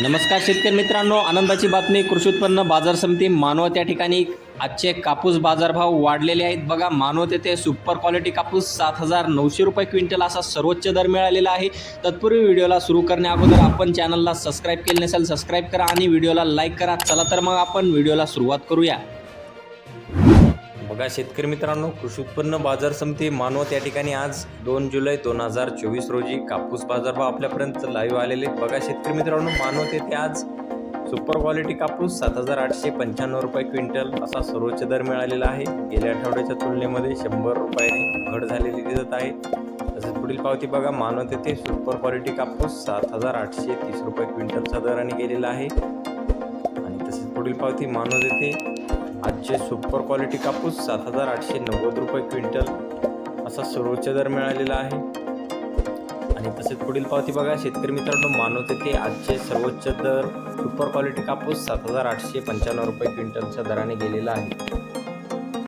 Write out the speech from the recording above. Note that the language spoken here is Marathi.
नमस्कार शेतकरी मित्रांनो आनंदाची बातमी कृषी उत्पन्न बाजार समिती मानवत या ठिकाणी. आजचे कापूस बाजारभाव वाढलेले आहेत. बघा मानवत येथे सुपर क्वालिटी कापूस सात हजार नऊशे रुपये क्विंटल असा सर्वोच्च दर मिळालेला आहे. तत्पूर्वी व्हिडिओला सुरू करण्या अगोदर आपण चॅनलला सबस्क्राईब केले नसेल सबस्क्राईब करा आणि व्हिडिओला लाईक करा. चला तर मग आपण व्हिडिओला सुरुवात करूया. बघा शेतकरी मित्रांनो कृषी उत्पन्न बाजार समिती मानवत या ठिकाणी आज दोन जुलै दोन हजार चोवीस रोजी कापूस बाजारभाव आपल्यापर्यंत लाईव्ह आलेले बघा शेतकरी मित्रांनो मानवत येथे आज सुपर क्वालिटी कापूस सात हजार आठशे पंच्याण्णव रुपये क्विंटल असा सर्वोच्च दर मिळालेला आहे. गेल्या आठवड्याच्या तुलनेमध्ये शंभर रुपयाने घट झालेली दिसत आहे. तसेच पुढील पावती बघा मानवत येथे सुपर क्वालिटी कापूस सात हजार आठशे तीस रुपये क्विंटलचा दराने गेलेला आहे. आणि तसेच पुढील पावती मानवत येथे आजचे सुपर क्वालिटी कापूस सात हजार आठशे नव्वद रुपये क्विंटल असा सर्वोच्च दर मिळालेला आहे. आणि तसेच पुढील पावती बघा. शेतकरी मित्रांनो मानवते ते आजचे सर्वोच्च दर सुपर क्वालिटी कापूस सात हजार आठशे पंच्याण्णव रुपये क्विंटलच्या दराने गेलेला आहे.